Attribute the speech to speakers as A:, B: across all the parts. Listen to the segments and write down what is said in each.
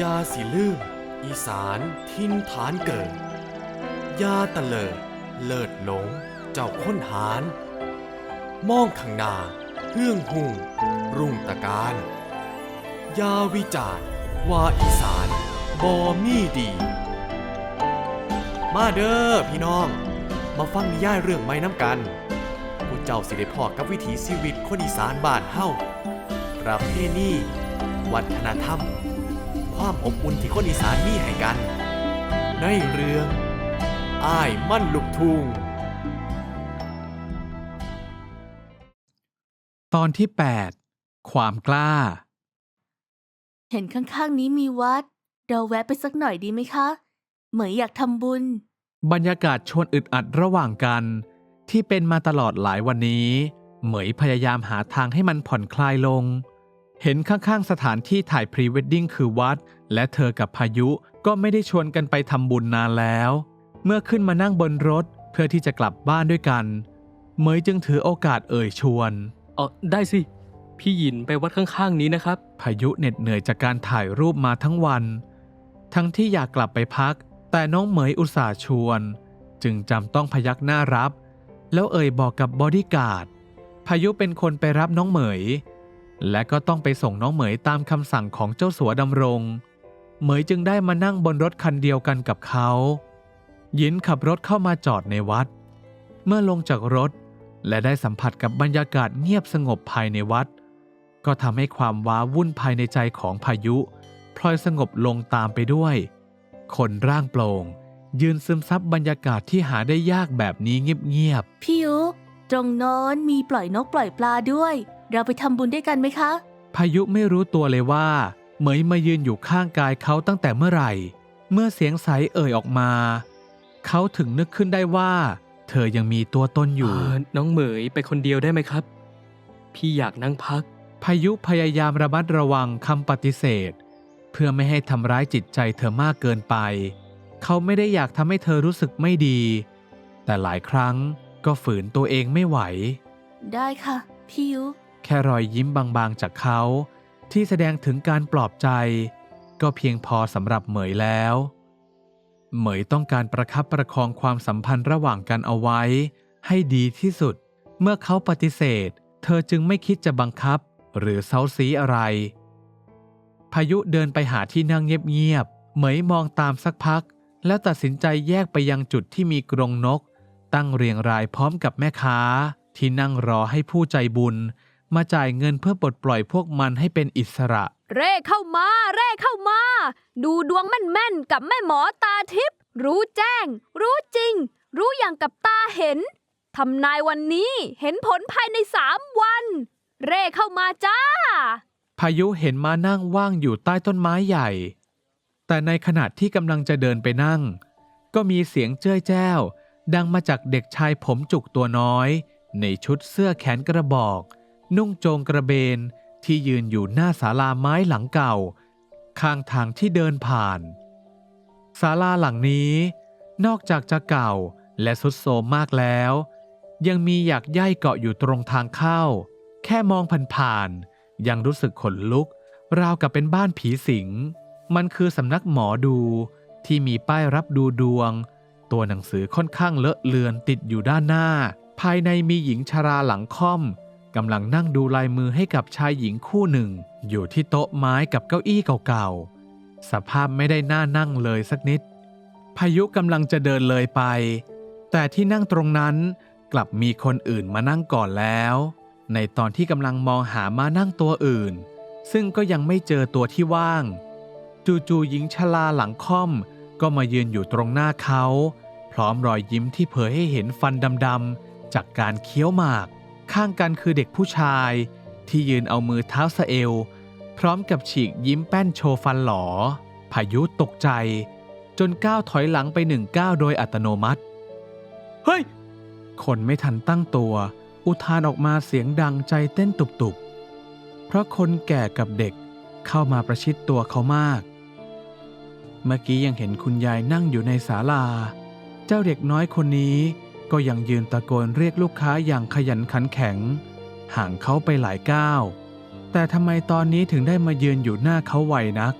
A: ยาสิลืม อีสานทิ้นฐานเกิด ยาตะเลิด เลิศหลง เจ้าค้นหารมองข้างหน้าเฮื่องหุ่ง รุ่งตะการ ยาวิจารว่าอีสานบอมีดี มาเด้อพี่น้อง มาฟังนิยายเรื่องไม้น้ำกันผู้เจ้าสิได้พอกับวิถีชีวิตคนอีสานบ้านเฮาประเพณีวัฒนธรรม ความอบอุ่นที่คนอีสานมีให้กัน ในเรื่องอ้ายมั่นลูกทุ่ง
B: ตอนที่ 8 ความกล้า
C: เห็นข้างๆนี้มีวัด เราแวะไปสักหน่อยดีไหมคะ เหมยอยากทำบุญ
B: บรรยากาศชวนอึดอัดระหว่างกัน ที่เป็นมาตลอดหลายวันนี้ เหมยพยายามหาทางให้มันผ่อนคลายลง เห็นข้างๆสถานที่ถ่ายพรีเวดดิ้งคือวัด และเธอกับพายุก็ไม่ได้ชวนกันไปทำบุญนานแล้ว เมื่อขึ้นมานั่งบนรถเพื่อที่จะกลับบ้านด้วยกันเหมยจึงถือโอกาสเอ่ยชวน
D: เออได้สิ พี่หยินไปวัดข้างๆนี้นะครับ
B: พายุเหน็ดเหนื่อยจากการถ่ายรูปมาทั้งวัน ทั้งที่อยากกลับไปพัก แต่น้องเหมยอุตส่าห์ชวน จึงจำต้องพยักหน้ารับ แล้วเอ่ยบอกกับบอดี้การ์ดพายุเป็นคนไปรับน้องเหมย และก็ต้องไปส่งน้องเหมยตามคำสั่งของเจ้าสัวดำรง เหมยจึงได้มานั่งบนรถคันเดียวกันกับเขาหยินขับรถเข้ามาจอดในวัด เมื่อลงจากรถและได้สัมผัสกับบรรยากาศเงียบสงบภายในวัด ก็ทำให้ความว้าวุ่นภายในใจของพายุพลอยสงบลงตามไปด้วย คนร่างโปร่ง ยืนซึมซับบรรยากาศที่หาได้ยากแบบนี้เงียบ
C: พี่ยุตรงโน้นมีปล่อยนกปล่อยปลาด้วย เราไปทำบุญด้วยกันไหมคะ
B: ๆพายุไม่รู้ตัวเลยว่า เหมยมายืนอยู่ข้างกายเขาตั้งแต่เมื่อไหร่ เมื่อเสียงใสเอ่ยออกมา เขาถึงนึกขึ้นได้ว่า เธอยังมีตัวตนอยู่
D: เอ่อน้องเหมยไปคนเดียวได้ไหมครับ พี่อยากนั่งพัก
B: พายุพยายามระมัดระวังคำปฏิเสธ เพื่อไม่ให้ทำร้ายจิตใจเธอมากเกินไป เขาไม่ได้อยากทำให้เธอรู้สึกไม่ดี แต่หลายครั้งก็ฝืนตัวเองไม่ไหว
C: ได้ค่ะ พี่ยุ
B: แค่รอยยิ้มบางๆจากเขา ที่แสดงถึงการปลอบใจ ก็เพียงพอสำหรับเหมยแล้ว เหมยต้องการประคับประคองความสัมพันธ์ระหว่างกันเอาไว้ ให้ดีที่สุด เมื่อเขาปฏิเสธ เธอจึงไม่คิดจะบังคับ หรือเซาซีอะไร พายุเดินไปหาที่นั่งเงียบๆเหมยมองตามสักพัก แล้วตัดสินใจแยกไปยังจุดที่มีกรงนก ตั้งเรียงรายพร้อมกับแม่ค้า ที่นั่งรอให้ผู้ใจบุญ มาจ่ายเงินเพื่อปลดปล่อยพวกมันให้เป็นอิสระ
E: เร่เข้ามา เร่เข้ามา ดูดวงแม่นๆกับแม่หมอตาทิพย์รู้แจ้ง รู้จริง รู้อย่างกับตาเห็นทำนายวันนี้เห็นผลภายในสามวัน เร่เข้ามาจ้า
B: พายุเห็นมานั่งว่างอยู่ใต้ต้นไม้ใหญ่ แต่ในขณะที่กำลังจะเดินไปนั่ง ก็มีเสียงเจ้ยแจ้ว ดังมาจากเด็กชายผมจุกตัวน้อย ในชุดเสื้อแขนกระบอก นุ่งโจงกระเบนที่ยืนอยู่หน้าศาลาไม้หลังเก่า ข้างทางที่เดินผ่านศาลาหลังนี้ นอกจากจะเก่าและสุดโทรมมากแล้ว ยังมีหยักใย่เกาะอยู่ตรงทางเข้า แค่มองผ่านๆยังรู้สึกขนลุก ราวกับเป็นบ้านผีสิง มันคือสำนักหมอดูที่มีป้ายรับดูดวง ตัวหนังสือค่อนข้างเลอะเลือนติดอยู่ด้านหน้า ภายในมีหญิงชราหลังค่อม กำลังนั่งดูลายมือให้กับชายหญิงคู่หนึ่ง อยู่ที่โต๊ะไม้กับเก้าอี้เก่าๆ สภาพไม่ได้น่านั่งเลยสักนิด พายุกำลังจะเดินเลยไป แต่ที่นั่งตรงนั้นกลับมีคนอื่นมานั่งก่อนแล้ว ในตอนที่กำลังมองหามานั่งตัวอื่น ซึ่งก็ยังไม่เจอตัวที่ว่าง จู่ๆหญิงชราหลังค่อม ก็มายืนอยู่ตรงหน้าเขา พร้อมรอยยิ้มที่เผยให้เห็นฟันดำๆจากการเคี้ยวหมาก ข้างกันคือเด็กผู้ชาย ที่ยืนเอามือเท้าสะเอว พร้อมกับฉีกยิ้มแป้นโชว์ฟันหลอ พายุตกใจ จนก้าวถอยหลังไปหนึ่งก้าวโดยอัตโนมัติ เฮ้ย คนไม่ทันตั้งตัว อุทานออกมาเสียงดังใจเต้นตุบๆ เพราะคนแก่กับเด็กเข้ามาประชิดตัวเขามาก เมื่อกี้ยังเห็นคุณยายนั่งอยู่ในศาลา เจ้าเด็กน้อยคนนี้ ก็ยังยืนตะโกนเรียกลูกค้าอย่างขยันขันแข็ง ห่างเขาไปหลายก้าว แต่ทำไมตอนนี้ถึงได้มายืนอยู่หน้าเขาไวนัก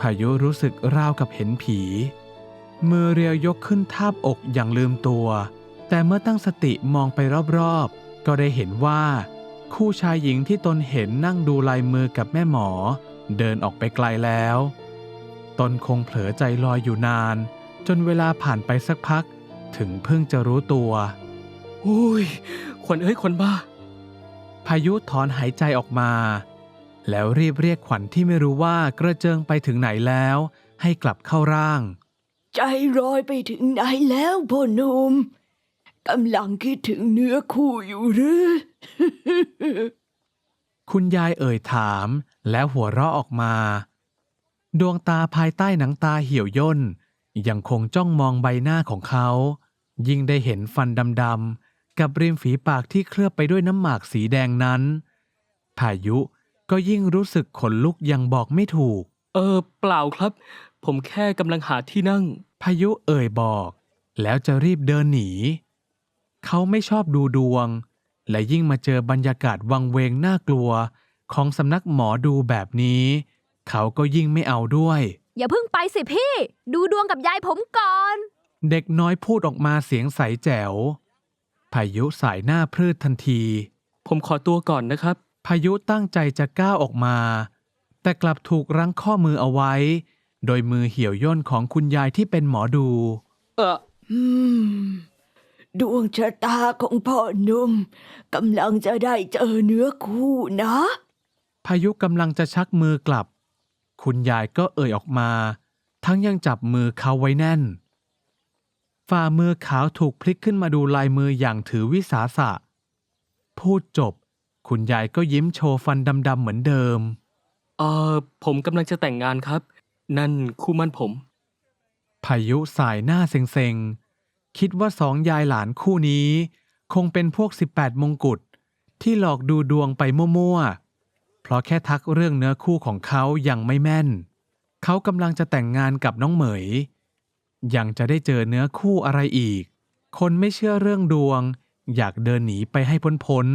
B: พายุรู้สึกราวกับเห็นผี มือเรียวยกขึ้นทาบอกอย่างลืมตัว แต่เมื่อตั้งสติมองไปรอบๆ ก็ได้เห็นว่า คู่ชายหญิงที่ตนเห็นนั่งดูลายมือกับแม่หมอ เดินออกไปไกลแล้ว ตนคงเผลอใจลอยอยู่นาน จนเวลาผ่านไปสักพัก ถึงเพิ่งจะรู้ตัว
D: อุ้ยขวัญเอ้ยขวัญบ้า
B: พายุถอนหายใจออกมา แล้วรีบเรียกขวัญที่ไม่รู้ว่ากระเจิงไปถึงไหนแล้ว ให้กลับเข้าร่าง
F: ใจลอยไปถึงไหนแล้วพ่อหนุ่มกำลังคิดถึงเนื้อคู่อยู่หรือ
B: คุณยายเอ่ยถามแล้วหัวเราะออกมา ดวงตาภายใต้หนังตาเหี่ยวย่นยังคงจ้องมองใบหน้าของเขา ยิ่งได้เห็นฟันดำๆกับริมฝีปากที่เคลือบไปด้วยน้ำหมากสีแดงนั้น พายุก็ยิ่งรู้สึกขนลุกอยังบอกไม่ถูก
D: เออ เปล่าครับ ผมแค่กำลังหาที่นั่ง
B: พายุเอ่ยบอก แล้วจะรีบเดินหนี เขาไม่ชอบดูดวง และยิ่งมาเจอบรรยากาศวังเวงน่ากลัว ของสำนักหมอดูแบบนี้ เขาก็ยิ่งไม่เอาด้วย
E: อย่าเพิ่งไปสิพี่ ดูดวงกับยายผมก่อน
B: เด็กน้อยพูดออกมาเสียงใสแจ๋ว พายุสายหน้าพรืดทันที
D: ผมขอตัวก่อนนะครับ
B: พายุตั้งใจจะก้าวออกมา แต่กลับถูกรั้งข้อมือเอาไว้ โดยมือเหี่ยวย่นของคุณยายที่เป็นหมอดู
D: เออ
F: อืม ดวงชะตาของพ่อหนุ่มกำลังจะได้เจอเนื้อคู่นะ
B: พายุกำลังจะชักมือกลับ คุณยายก็เอ่ยออกมา ทั้งยังจับมือเขาไว้แน่น ฝ่ามือขาวถูกพลิกขึ้นมาดูลายมืออย่างถือวิสาสะ พูดจบ คุณยายก็ยิ้มโชว์ฟันดำๆเหมือนเดิม
D: เออผมกำลังจะแต่งงานครับ นั่นคู่มั่นผม
B: พายุสายหน้าเซ็งๆ คิดว่าสองยายหลานคู่นี้ คงเป็นพวก 18 มงกุฎที่หลอกดูดวงไปมั่วๆ เพราะแค่ทักเรื่องเนื้อคู่ของเขายังไม่แม่น เขากำลังจะแต่งงานกับน้องเหมย ยังจะได้เจอเนื้อคู่อะไรอีก คนไม่เชื่อเรื่องดวง อยากเดินหนีไปให้พ้น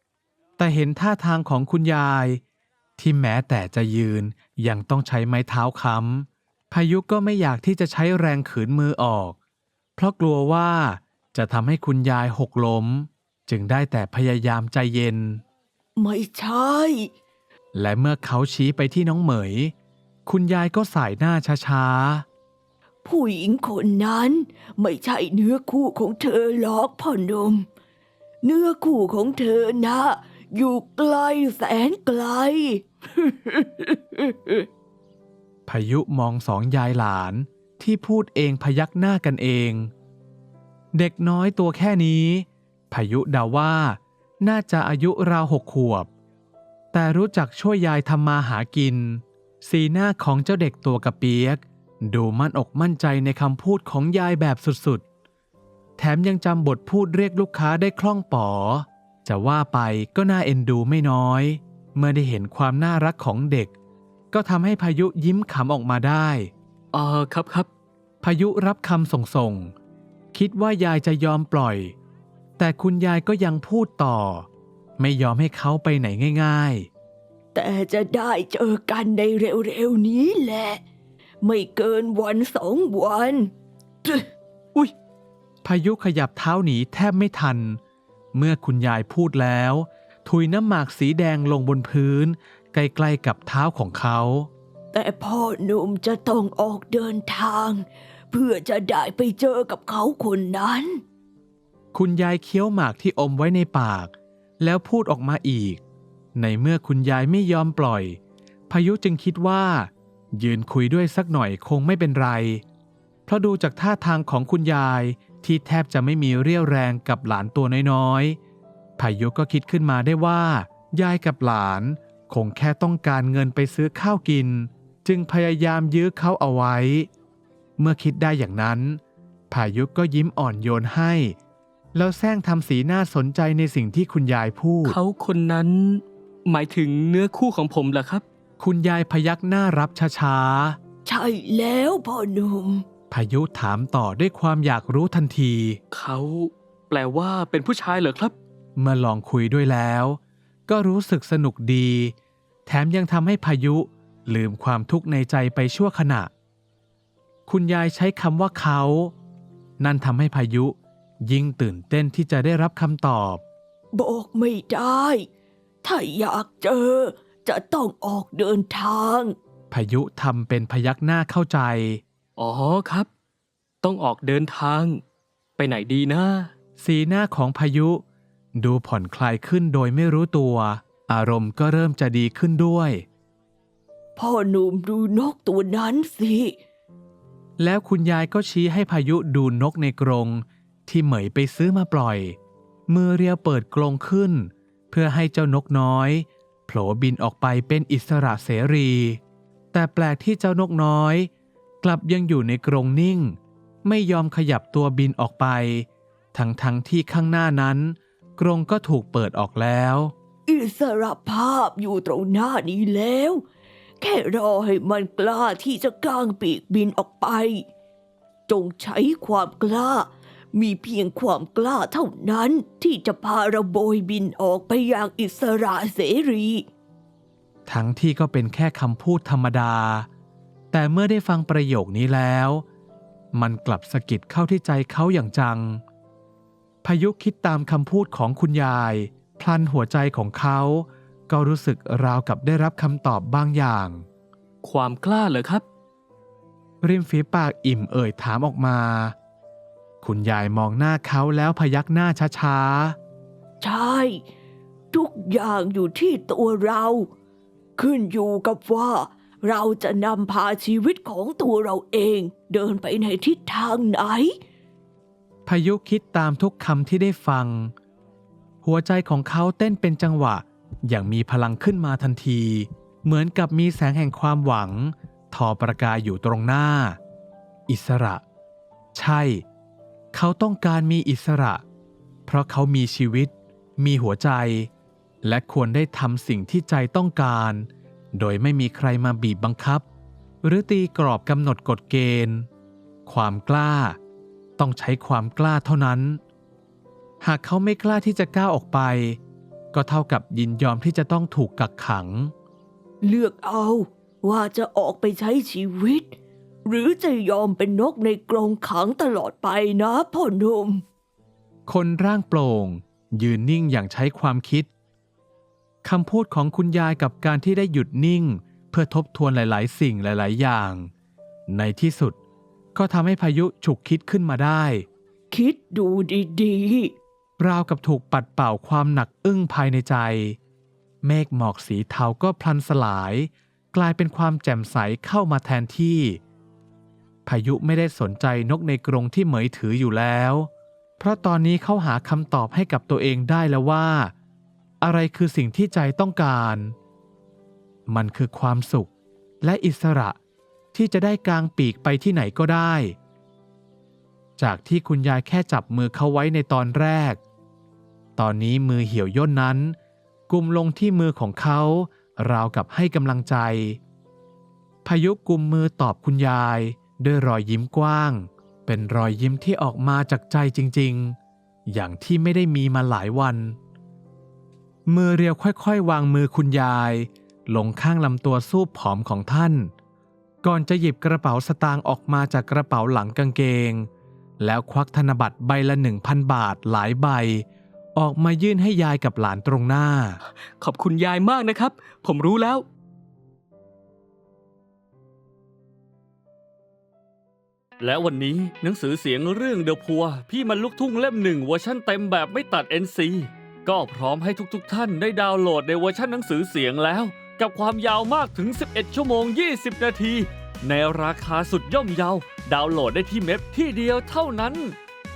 B: ๆแต่เห็นท่าทางของคุณยาย ที่แม้แต่จะยืนยังต้องใช้ไม้เท้าค้ำพายุก็ไม่อยากที่จะใช้แรงขืนมือออก เพราะกลัวว่าจะทำให้คุณยายหกล้ม จึงได้แต่พยายามใจเย็น
F: ไม่ใช่
B: และเมื่อเขาชี้ไปที่น้องเหมย คุณยายก็สายหน้าช้า
F: ผู้หญิงคนนั้น ไม่ใช่เนื้อคู่ของเธอหรอกพ่อหนุ่มเนื้อคู่ของเธอนะ อยู่ไกลแสนไกล
B: พายุมองสองยายหลานที่พูดเองพยักหน้ากันเอง เด็กน้อยตัวแค่นี้ พายุเดาว่า น่าจะอายุราวหกขวบ แต่รู้จักช่วยยายทำมาหากิน สีหน้าของเจ้าเด็กตัวกระเปียก ดูมั่นอกมั่นใจในคำพูดของยายแบบสุดๆ แถมยังจำบทพูดเรียกลูกค้าได้คล่องป๋อ จะว่าไปก็น่าเอ็นดูไม่น้อย เมื่อได้เห็นความน่ารักของเด็ก ก็ทำให้พายุยิ้มขำออกมาได้
D: เออครับครับ
B: พายุรับคำส่งส่งๆคิดว่ายายจะยอมปล่อย แต่คุณยายก็ยังพูดต่อ ไม่ยอมให้เขาไปไหนง่าย
F: แต่จะได้เจอกันในเร็วๆนี้แหละ ไม่เกินวันสองวัน
D: อุ้ย
B: ๆพายุขยับเท้าหนีแทบไม่ทัน เมื่อคุณยายพูดแล้ว ถุยน้ำหมากสีแดงลงบนพื้น ใกล้ๆกับเท้าของเขา
F: แต่พ่อหนุ่มจะต้องออกเดินทาง เพื่อจะได้ไปเจอกับเขาคนนั้น
B: คุณยายเคี้ยวหมากที่อมไว้ในปาก แล้วพูดออกมาอีก ในเมื่อคุณยายไม่ยอมปล่อย พายุจึงคิดว่า ยืนคุยด้วยสักหน่อยคงไม่เป็นไร เพราะดูจากท่าทางของคุณยายที่แทบจะไม่มีเรี่ยวแรงกับหลานตัวน้อยๆพายุก็คิดขึ้นมาได้ว่า ยายกับหลาน คงแค่ต้องการเงินไปซื้อข้าวกิน จึงพยายามยื้อเขาเอาไว้ เมื่อคิดได้อย่างนั้นพายุก็ยิ้มอ่อนโยนให้ แล้วแซงทำสีหน้าสนใจในสิ่งที่คุณยายพูด
D: เขาคนนั้น หมายถึงเนื้อคู่ของผมเหรอครับ
B: คุณยายพยักหน้ารับช้า
F: ใช่แล้วพ่อหนุ่ม
B: ๆ พายุถามต่อด้วยความอยากรู้ทันที
D: เขาแปลว่าเป็นผู้ชายเหรอครับ
B: เมื่อลองคุยด้วยแล้ว ก็รู้สึกสนุกดี แถมยังทำให้พายุลืมความทุกข์ในใจไปชั่วขณะ คุณยายใช้คำว่าเขา นั่นทำให้พายุยิ่งตื่นเต้นที่จะได้รับคำตอบ
F: บอกไม่ได้ ถ้าอยากเจอ จะต้องออกเดินทาง
B: พายุทำเป็นพยักหน้าเข้าใจ
D: อ๋อครับ ต้องออกเดินทาง ไปไหนดีนะ
B: สีหน้าของพายุ ดูผ่อนคลายขึ้นโดยไม่รู้ตัว อารมณ์ก็เริ่มจะดีขึ้นด้วย
F: พ่อหนุ่มดูนกตัวนั้นสิ
B: แล้วคุณยายก็ชี้ให้พายุดูนกในกรงที่เหมยไปซื้อมาปล่อย มือเรียวเปิดกรงขึ้น เพื่อให้เจ้านกน้อยโผลบินออกไปเป็นอิสระเสรี แต่แปลกที่เจ้านกน้อย กลับยังอยู่ในกรงนิ่ง ไม่ยอมขยับตัวบินออกไป ทั้งทั้งๆที่ข้างหน้านั้น กรงก็ถูกเปิดออกแล้ว
F: อิสระภาพอยู่ตรงหน้านี้แล้ว แค่รอให้มันกล้าที่จะก้างปีกบินออกไป จงใช้ความกล้า มีเพียงความกล้าเท่านั้นที่จะพาเราโบยบินออกไปอย่างอิสระเสรี
B: ทั้งที่ก็เป็นแค่คำพูดธรรมดา แต่เมื่อได้ฟังประโยคนี้แล้ว มันกลับสะกิดเข้าที่ใจเขาอย่างจัง พายุคิดตามคำพูดของคุณยาย พลันหัวใจของเขาก็รู้สึกราวกับได้รับคำตอบบางอย่าง
D: ความกล้าเหรอครับ
B: ริมฝีปากอิ่มเอ่ยถามออกมา คุณยายมองหน้าเขาแล้วพยักหน้าช้า
F: ใช่ ทุกอย่างอยู่ที่ตัวเรา ขึ้นอยู่กับว่าเราจะนำพาชีวิตของตัวเราเองเดินไปในทิศทางไหน
B: ๆพายุคิดตามทุกคำที่ได้ฟัง หัวใจของเขาเต้นเป็นจังหวะ อย่างมีพลังขึ้นมาทันที เหมือนกับมีแสงแห่งความหวัง ทอประกายอยู่ตรงหน้า อิสระ ใช่ เขาต้องการมีอิสระ เพราะเขามีชีวิต มีหัวใจ และควรได้ทำสิ่งที่ใจต้องการ โดยไม่มีใครมาบีบบังคับ หรือตีกรอบกำหนดกฎเกณฑ์ ความกล้า ต้องใช้ความกล้าเท่านั้น หากเขาไม่กล้าที่จะก้าวออกไป ก็เท่ากับยินยอมที่จะต้องถูกกักขัง
F: เลือกเอาว่าจะออกไปใช้ชีวิต หรือจะยอมเป็นนกในกรงขังตลอดไปนะพ่อหนุ่ม
B: คนร่างโปร่ง ยืนนิ่งอย่างใช้ความคิดคำพูดของคุณยายกับการที่ได้หยุดนิ่ง เพื่อทบทวนหลาย ๆ สิ่งหลาย ๆ อย่าง ในที่สุดก็ทำให้พายุฉุกคิดขึ้นมาได้
F: คิดดูดี
B: ราวกับถูกปัดเป่าความหนักอึ้งภายในใจ เมฆหมอกสีเทาก็พลันสลาย กลายเป็นความแจ่มใสเข้ามาแทนที่ พายุไม่ได้สนใจนกในกรงที่เหมยถืออยู่แล้ว เพราะตอนนี้เขาหาคำตอบให้กับตัวเองได้แล้วว่า อะไรคือสิ่งที่ใจต้องการ มันคือความสุขและอิสระที่จะได้กางปีกไปที่ไหนก็ได้ จากที่คุณยายแค่จับมือเขาไว้ในตอนแรก ตอนนี้มือเหี่ยวย่นนั้น กุมลงที่มือของเขา ราวกับให้กำลังใจ พายุกุมมือตอบคุณยาย ด้วยรอยยิ้มกว้าง เป็นรอยยิ้มที่ออกมาจากใจจริงๆ อย่างที่ไม่ได้มีมาหลายวัน มือเรียวค่อยๆ วางมือคุณยาย ลงข้างลำตัวสูบผอมของท่าน ก่อนจะหยิบกระเป๋าสตางค์ออกมาจากกระเป๋าหลังกางเกง แล้วควักธนบัตรใบละหนึ่งพันบาทหลายใบ ออกมายื่นให้ยายกับหลานตรงหน้า
D: ขอบคุณยายมากนะครับ ผมรู้แล้ว
G: และวันนี้หนังสือเสียงเรื่องเดอะพัวพี่มันลุกทุ่งเล่มหนึ่งเวอร์ชั่นเต็มแบบไม่ตัด NC ก็พร้อมให้ทุกๆทท่านได้ดาวน์โหลดในเวอร์ชันหนังสือเสียงแล้ว กับความยาวมากถึง 11 ชั่วโมง 20 นาที ในราคาสุดย่อมเยาดาวน์โหลดได้ที่เม็บที่เดียวเท่านั้น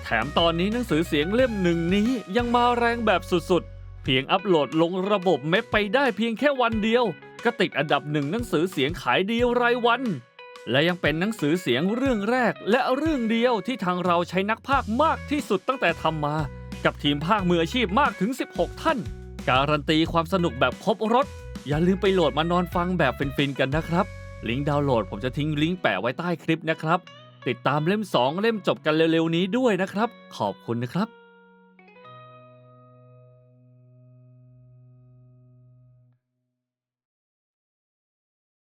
G: แถมตอนนี้หนังสือเสียงเล่มหนึ่งนี้ยังมาแรงแบบสุดๆ เพียงอัปโหลดลงระบบเม็บไปได้เพียงแค่วันเดียว ก็ติดอันดับหนึ่งหนังสือเสียงขายดีรายวัน และยังเป็นหนังสือเสียงเรื่องแรก และเรื่องเดียวที่ทางเราใช้นักพากย์มากที่สุดตั้งแต่ทำมา กับทีมภาคมืออาชีพมากถึง 16 ท่าน การันตีความสนุกแบบครบรถ อย่าลืมไปโหลดมานอนฟังแบบฟินๆกันนะครับ ลิงก์ดาวน์โหลดผมจะทิ้งลิงก์แปะไว้ใต้คลิปนะครับ ติดตามเล่ม 2 เล่มจบกันเร็วๆนี้ด้วยนะครับ ขอบคุณนะครับ